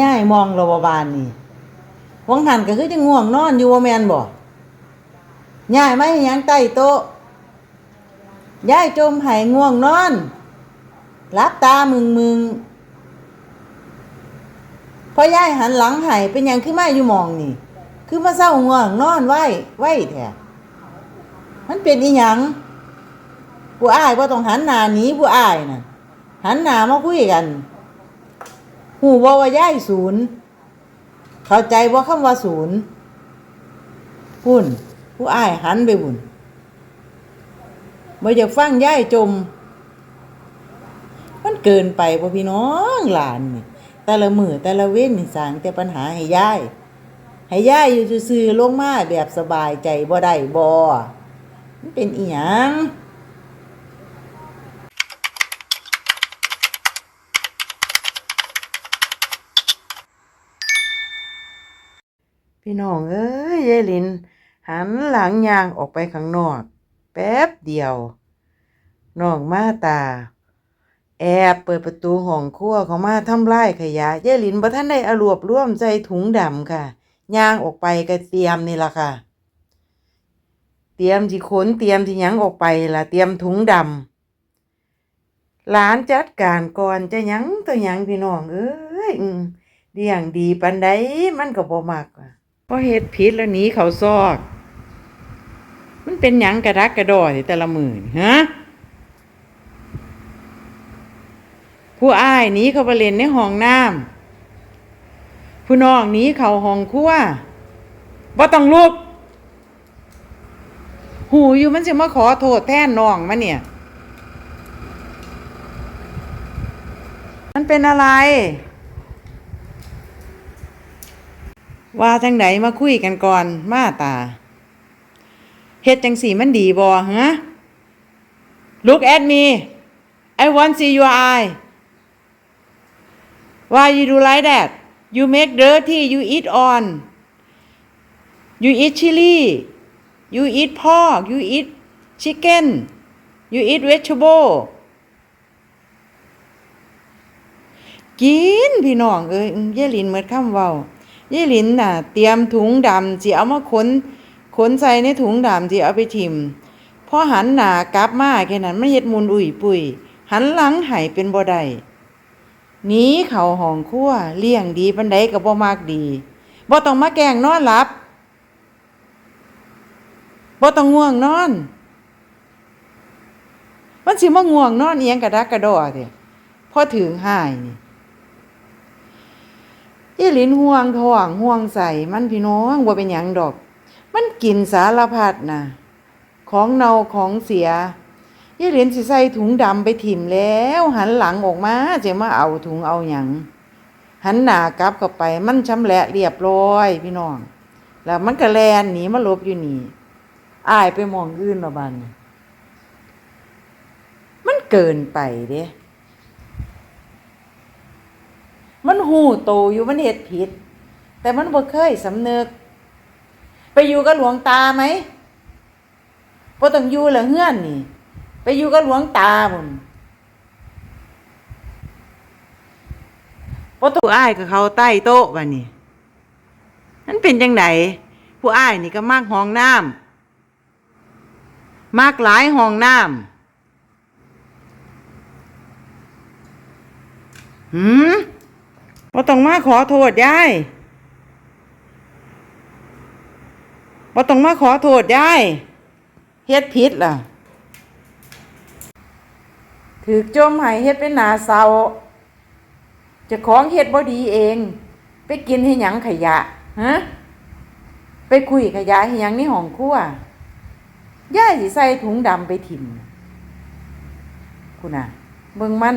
ย่ายมองระบบานนี่วังหันก็คือจะง่วงนอนอยู่ว่าแมนบ่ย่ายไม่ยังใต้โต๊ะย่ายจมไห้ง่วงนอนรับตามึงมึงพอย่ายหันหลังไห้เป็นยังคือมาอยู่มองนี่ คือมาเศร้าง่วงนอนไหว้ไว้แท้มันเป็นอีหยังผู้อ้ายว่าต้องหันหน้าหนีผู้อ้ายน่ะหันหน้ามาคุยกัน หูว่าว่าย้ายศูนย์เข้าใจว่าคำว่าศูนย์พุ่นผู้อ้ายหันไปบุญบ่อยากฟังย้ายจม มันเกินไปบ่พี่น้องหลานนี่แต่ละมือแต่ละเว้นนี่สางแต่ปัญหาให้ย้าย ให้ย้ายอยู่ซื่อๆลงมาแบบสบายใจบ่ได้บ่มันเป็นอีหยัง พี่น้องเอ้ยยายลิน หันหลังยางออกไปข้างนอก แป๊บเดียวน้องมาตา แอบเปิดประตูห้องครัวเขามาทำลายขยะยายลินบ่ทันได้อรวบรวมใส่ถุงดำค่ะย่างออกไปก็เตรียมนี่ละค่ะ เตรียมสิขนเตรียมสิหยังออกไปละเตรียมถุงดำหลานจัดการก่อนจะยังตัวยังพี่น้องเอ้ยเลี้ยงดีปานใดมันก็บ่มักอะ พอเฮ็ดผิดแล้วหนีเขาซอก มันเป็นหยังกระดักกระดอแต่ละหมื้อนี่ฮะผู้อ้ายหนีเขาไปเล่นในห้องน้ำผู้น้องหนีเขาห้องครัวบ่ต้องลุก หูอยู่มันสิมาขอโทษแทนน้องมาเนี่ย มันเป็นอะไร ว่าจังไดมาคุยกันก่อน มาตาเฮ็ดจังสีมันดีบ่ฮะ Look at me I want see your eye Why you do like that You make dirty you eat on You eat chili You eat pork You eat chicken You eat vegetable กินพี่น้องเอ้ยเยลินเมื่อค่ำเว้า เย่ลินน่ะ เตรียมถุงดำสิเอามาขนขนใส่ในถุงดำสิเอาไปทิมพอหันหนากลับมาแค่นั้นมันเฮ็ดมุนอุ่ยปุยหันหลังให้เป็นบ่ได้หนีเข้าห้องครัวเลี้ยงดีปานใดก็บ่มักดีบ่ต้องมาแกงนอนหลับบ่ต้องง่วงนอน มันสิมาง่วงนอนเอียงกระดักกระดอเด้พอถึงหายนี่ ยี่หลินห่วงท้องห่วงใส่มันพี่น้องว่าเป็นหยังดอก มันกินสารพัดนะของเน่าของเสียยี่เหลินสิใส่ถุงดำไปถิ่มแล้ว หันหลังออกมาจะมาเอาถุงเอาหยังหันหน้ากลับเข้าไปมันช้ำแหละเรียบร้อยพี่น้อง แล้วมันก็แลนหนีมาหลบอยู่นี่อายไปมองอื่นและบันมันเกินไปเด้ มันหูโตอยู่มันเห็ดผิด แต่มันบ่เคยสำนึก ไปอยู่กับหลวงตาไหมบ่ต้องอยู่ละเฮือนนี่ ไปอยู่กับหลวงตาบุญบ่ต้องอ้ายกับเขาใต้โต๊ะบัดนี้นั่นเป็นจังไดผู้อ้ายนี่ก็มากห้องน้ำมากหลายห้องน้ำหืม ต้องมาขอโทษยายบ่ต้องมาขอโทษยายเฮ็ดผิดล่ะ ถือจมให้เฮ็ดเป็นหนาเศร้าจะของเฮ็ดบ่ดีเอง ไปกินให้หยังขยะฮะไปคุยขยะให้หยังในห้องครัวยายสิใส่ถุงดำไปถิ่มคุณน่ะ เบิ่งมัน